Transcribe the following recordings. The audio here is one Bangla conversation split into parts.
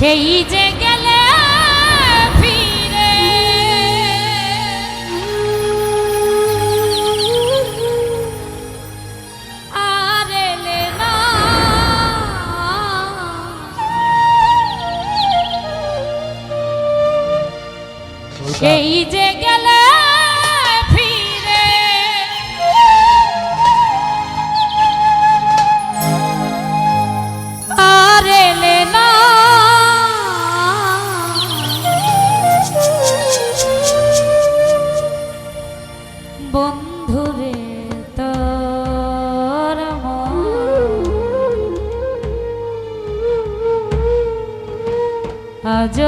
সেই যে গেলে ফিরে। আর এলে সেই যে আজ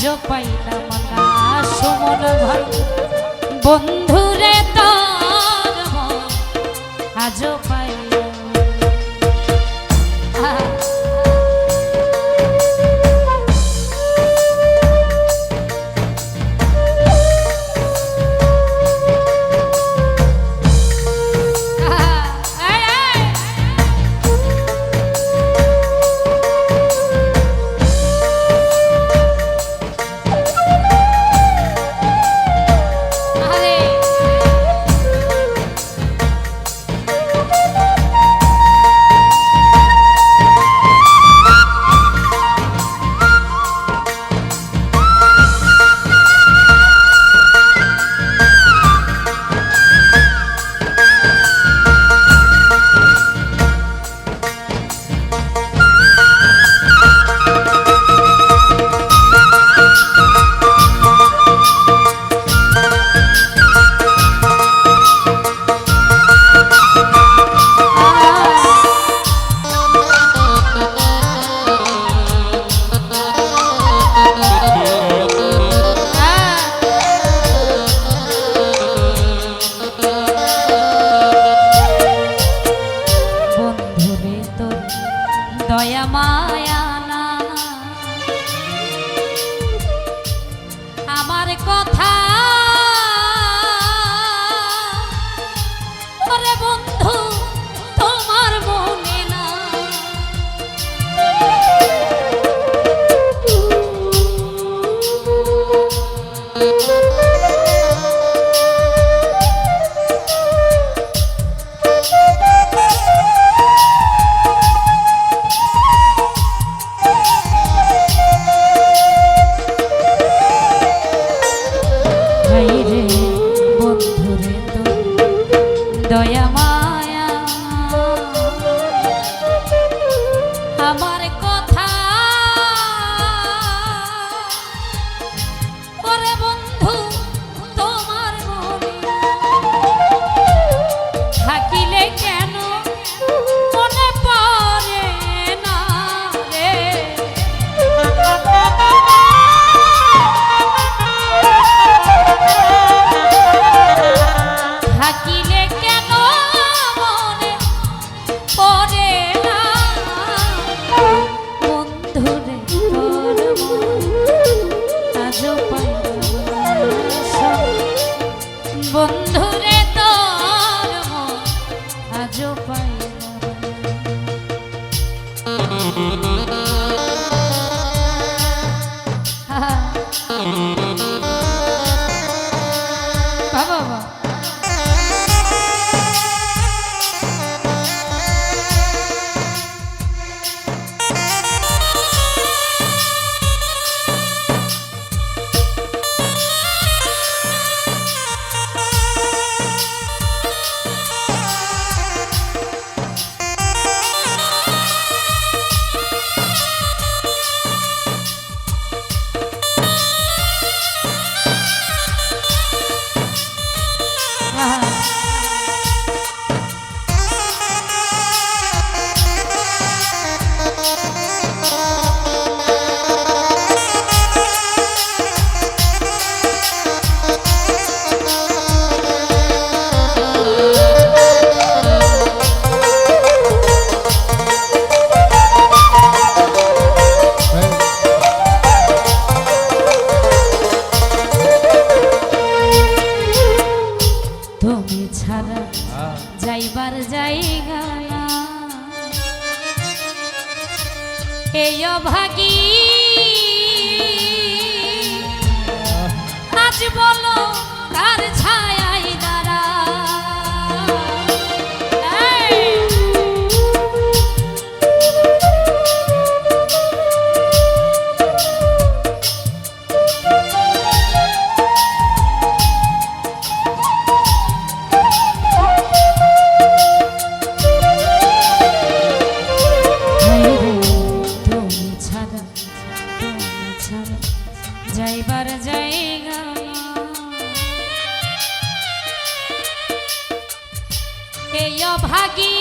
আজ পাইলাম না সুমন ভাই। বন্ধুরে তোর আজ অভাগী ছাড়া যাইবার জায়গা এই অভাগী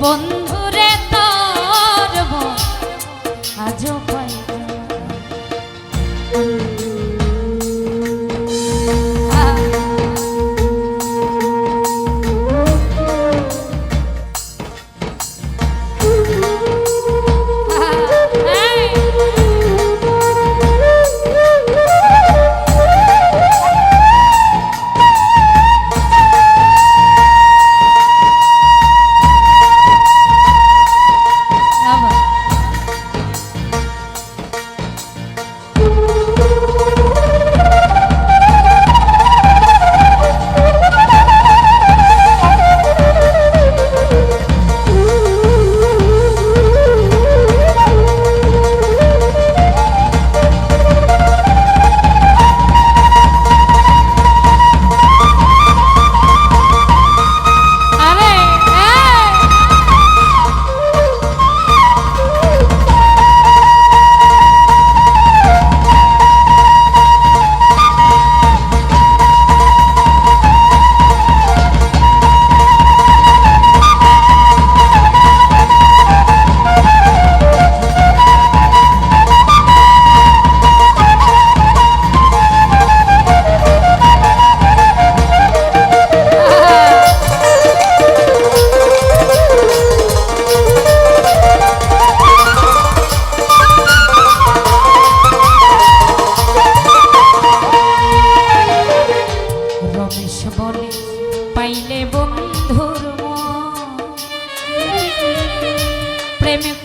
পাইলাম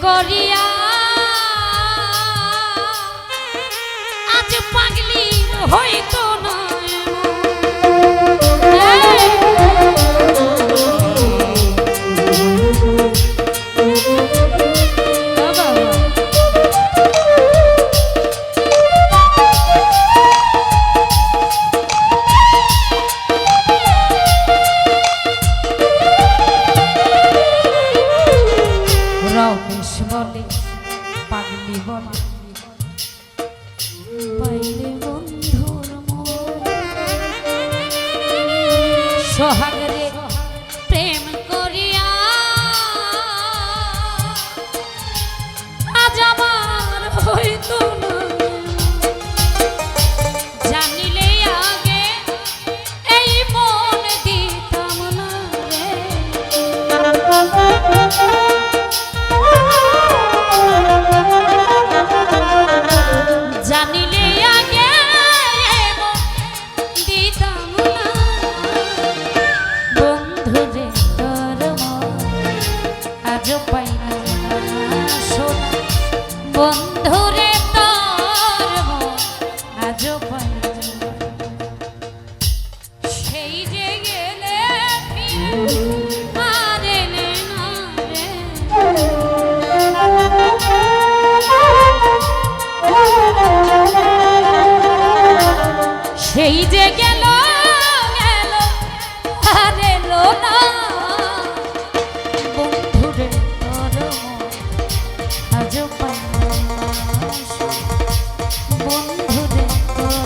করিয়া। আজ পাগলি হইতো না। বন্ধুরে তোর